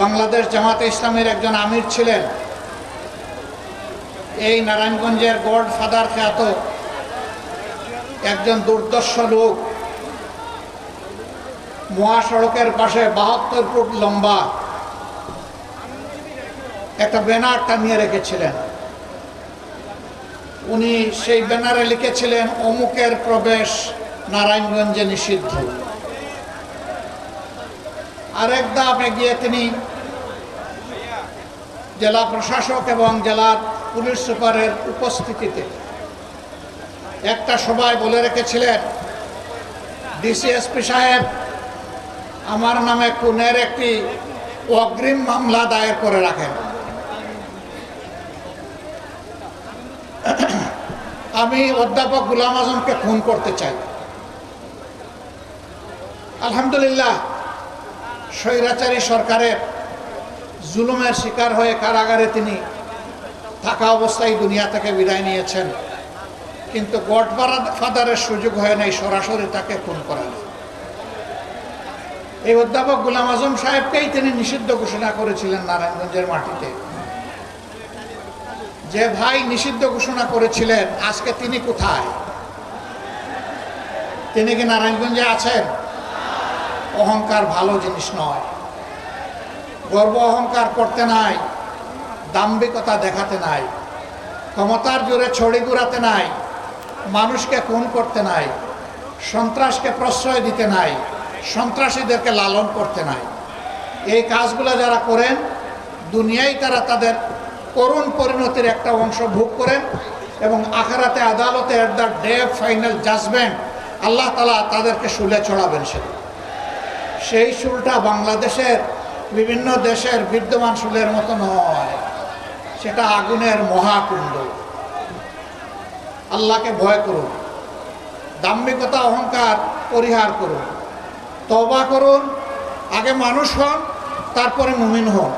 বাংলাদেশ জামাতে ইসলামের একজন আমির ছিলেন। এই নারায়ণগঞ্জের গড ফাদার খ্যাত একজন দুর্দর্শ লোক। মহাসড়কের পাশে বাহাত্তর ফুট লম্বা একটা ব্যানার টানিয়ে রেখেছিলেন। উনি সেই ব্যানারে লিখেছিলেন, অমুকের প্রবেশ নারায়ণগঞ্জে নিষিদ্ধ। আরেক ধাপ এগিয়ে তিনি জেলা প্রশাসক এবং জেলার পুলিশ সুপারের উপস্থিতিতে একটা সভায় বলে রেখেছিলেন, ডিসিএসপি সাহেব, আমার নামে খুনের একটি অগ্রিম মামলা দায়ের করে রাখেন। আমি অধ্যাপক গুলাম আজমকে খুন করতে চাই। আলহামদুলিল্লাহ স্বৈরাচারী সরকারের জুলুমের শিকার হয়ে কারাগারে তিনি থাকা অবস্থায় দুনিয়া থেকে বিদায় নিয়েছেন। কিন্তু গড ফাদারের সুযোগ হয় নাই, সরাসরি তাকে খুন করার এই অধ্যাপক গুলাম আজম সাহেবকেই তিনি নিষিদ্ধ ঘোষণা করেছিলেন নারায়ণগঞ্জের মাটিতে। যে ভাই নিষিদ্ধ ঘোষণা করেছিলেন, আজকে তিনি কোথায়? তিনি কি নারায়ণগঞ্জে আছেন? অহংকার ভালো জিনিস নয়। গর্ব অহংকার করতে নাই, দাম্ভিকতা দেখাতে নাই, ক্ষমতার জোরে ছড়ি ঘুরাতে নাই, মানুষকে খুন করতে নাই, সন্ত্রাসকে প্রশ্রয় দিতে নাই, সন্ত্রাসীদেরকে লালন করতে নাই। এই কাজগুলো যারা করেন, দুনিয়ায় তারা তাদের করুণ পরিণতির একটা অংশ ভোগ করেন এবং আখারাতে আদালতে at the day final judgement আল্লাহ তালা তাদেরকে শুলে ছড়াবেন সেটা সেই শুলটা বাংলাদেশের বিভিন্ন দেশের বিদ্যমান শুলের মতো নয় সেটা আগুনের মহাকুণ্ড। আল্লাহকে ভয় করুন। দাম্ভিকতা, অহংকার পরিহার করুন। তবা করুন। আগে মানুষ হন, তারপরে মুমিন হন।